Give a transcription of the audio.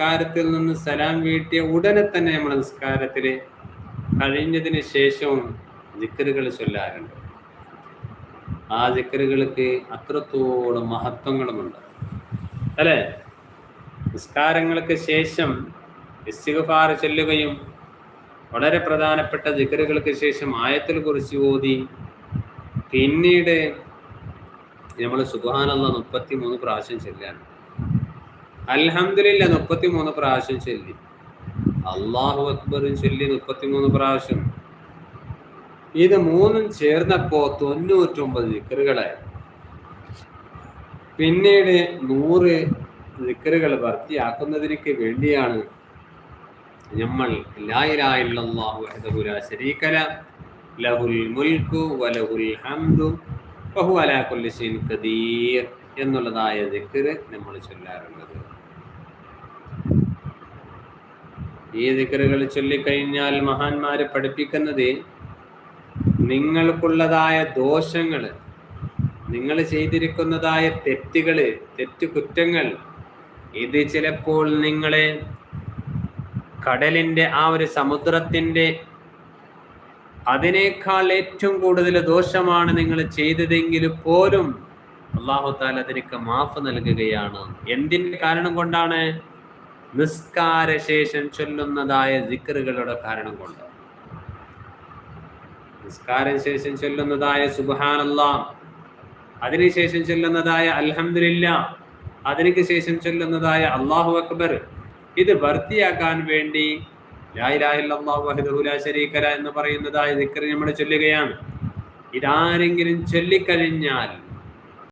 നിസ്കാരത്തിൽ നിന്ന് സലാം വീട്ടിയ ഉടനെ തന്നെ നമ്മൾ നിസ്കാരത്തിൽ കഴിഞ്ഞതിന് ശേഷവും ജിക്കറുകൾ ചൊല്ലാറുണ്ട്. ആ ജിക്കറുകൾക്ക് അത്രത്തോളം മഹത്വങ്ങളുമുണ്ട്. അല്ലേ? നിസ്കാരങ്ങൾക്ക് ശേഷം ഇസ്തിഗ്ഫാർ ചൊല്ലുകയും വളരെ പ്രധാനപ്പെട്ട ജിക്കറുകൾക്ക് ശേഷം ആയത്തിൽ കുറിച്ച് ഓതി പിന്നീട് നമ്മൾ സുബാനുള്ള മുപ്പത്തി മൂന്ന് പ്രാവശ്യം ചെല്ലാണ് അൽഹംദുലില്ല മുപ്പത്തി മൂന്ന് പ്രാവശ്യം ചൊല്ലി. അള്ളാഹു അക്ബറും ചൊല്ലി മുപ്പത്തി മൂന്ന് പ്രാവശ്യം. ഇത് മൂന്നും ചേർന്നപ്പോ തൊണ്ണൂറ്റൊമ്പത് ദിക്കറുകളായി. പിന്നീട് നൂറ് ദിക്കറുകൾ ഭർത്തിയാക്കുന്നതിനൊക്കെ വേണ്ടിയാണ് നമ്മൾ എന്നുള്ളതായ ദിക്റ് നമ്മൾ ചൊല്ലാറുള്ളത്. ഈ ദിക്കറുകൾ ചൊല്ലിക്കഴിഞ്ഞാൽ മഹാന്മാരെ പഠിപ്പിക്കുന്നത് നിങ്ങൾക്കുള്ളതായ ദോഷങ്ങൾ നിങ്ങൾ ചെയ്തിരിക്കുന്നതായ തെറ്റുകൾ തെറ്റു കുറ്റങ്ങൾ ഇത് ചിലപ്പോൾ നിങ്ങളെ കടലിന്റെ ആ ഒരു സമുദ്രത്തിന്റെ അതിനേക്കാൾ ഏറ്റവും കൂടുതൽ ദോഷമാണ് നിങ്ങൾ ചെയ്തതെങ്കിൽ പോലും അള്ളാഹു താല അതിനൊക്കെ മാഫ് നൽകുകയാണ്. എന്തിന്റെ കാരണം കൊണ്ടാണ്? നിസ്കാര ശേഷം ചൊല്ലുന്നതായ ദിക്കറുകളുടെ കാരണം കൊണ്ട്. നിസ്കാരശേഷം ചൊല്ലുന്നതായ സുബാനല്ലാ അതിനുശേഷം ചൊല്ലുന്നതായ അലഹമില്ല അതിനു ശേഷം ചൊല്ലുന്നതായ അള്ളാഹു അക്ബർ. ഇത് ഭർത്തിയാക്കാൻ വേണ്ടി എന്ന് പറയുന്നതായ ജിക്കർ നമ്മൾ ചൊല്ലുകയാണ്. ഇതാരെങ്കിലും ചൊല്ലിക്കഴിഞ്ഞാൽ